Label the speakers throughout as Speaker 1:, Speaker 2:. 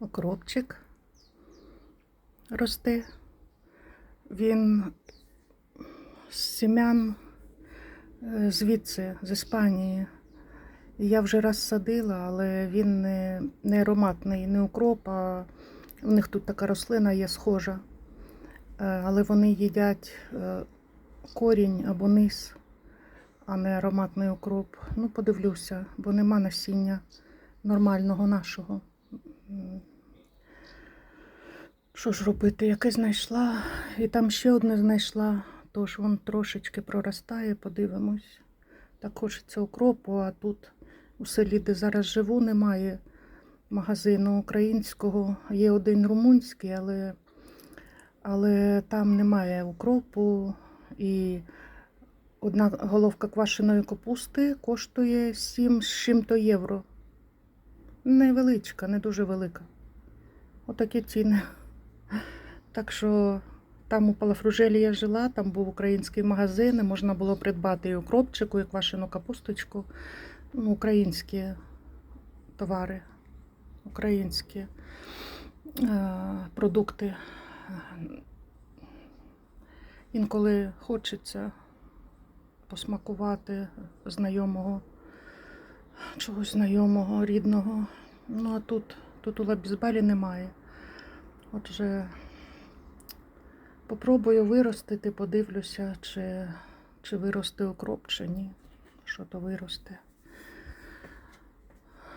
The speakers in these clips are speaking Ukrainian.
Speaker 1: окропчик росте. Він з сім'ян е, звідси, з Іспанії. Я вже раз садила, але він не, не ароматний, не укроп, а в них тут така рослина є схожа. Е, Але вони їдять е, корінь або низ, а не ароматний укроп. Ну, подивлюся, бо нема насіння нормального нашого. Що ж робити? Яке знайшла, і там ще одне знайшла, тож вон трошечки проростає, подивимось. Так хочеться укропу, а тут у селі, де зараз живу, немає магазину українського. Є один румунський, але, але там немає укропу. І одна головка квашеної капусти коштує 7 з чим-то євро. Невеличка, не дуже велика. Отакі ціни. Так що там у Палафружелі я жила, там був український магазин, і можна було придбати і укропчику, і квашену капусточку. Ну, українські товари, українські е, продукти. Інколи хочеться посмакувати знайомого, чогось знайомого, рідного. Ну а тут, тут у Лабізбалі немає. Отже, попробую виростити, подивлюся, чи, чи виросте укроп, чи ні. Що то виросте.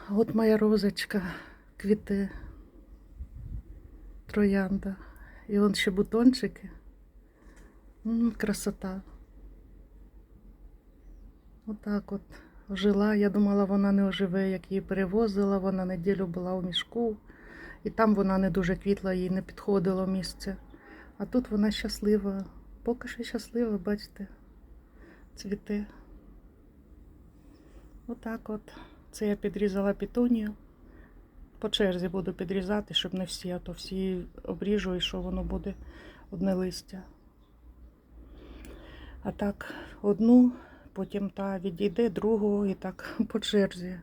Speaker 1: От моя розочка, квіти, троянда. І вон ще бутончики. М, красота. Отак от жила. Я думала, вона не оживе, як її перевозила. Вона неділю була у мішку. І там вона не дуже квітла, їй не підходило місце. А тут вона щаслива. Поки що щаслива, бачите, цвіте. Отак от. Це я підрізала пітунію. По черзі буду підрізати, щоб не всі, а то всі обріжу і що воно буде одне листя. А так, одну, потім та відійде, другу і так по черзі,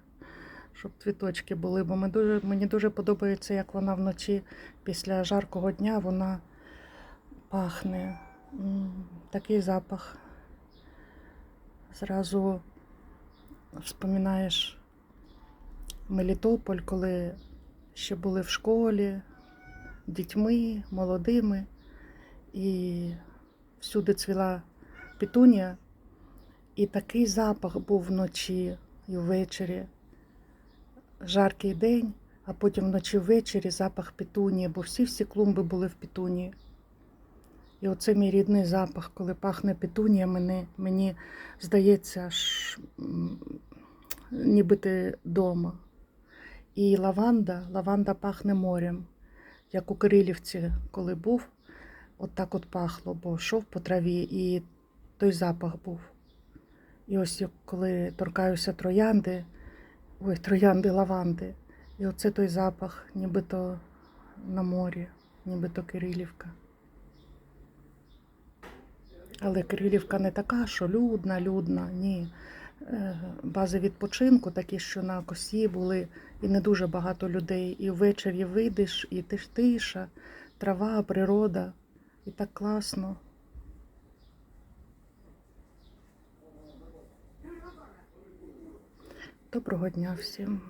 Speaker 1: щоб цвіточки були. Бо ми дуже, мені дуже подобається, як вона вночі після жаркого дня вона пахне. Такий запах. Зразу вспоминаєш Мелітополь, коли ще були в школі дітьми, молодими, і всюди цвіла петунія, і такий запах був вночі і ввечері. Жаркий день, а потім вночі ввечері запах петунії, бо всі-всі клумби були в петунії. І оце мій рідний запах, коли пахне петунія, мені, мені здається, аж, ніби ти вдома. І лаванда, лаванда пахне морем, як у Кирилівці, коли був, от так от пахло, бо йшов по траві, і той запах був. І ось коли торкаюся троянди, ой, троянди лаванди, і оце той запах, нібито на морі, нібито Кирилівка. Але Кирилівка не така, що людна, людна, ні. Е, Бази відпочинку такі, що на косі були, і не дуже багато людей. І ввечері вийдеш, і ти ж тиша, трава, природа. І так класно. Доброго дня всім.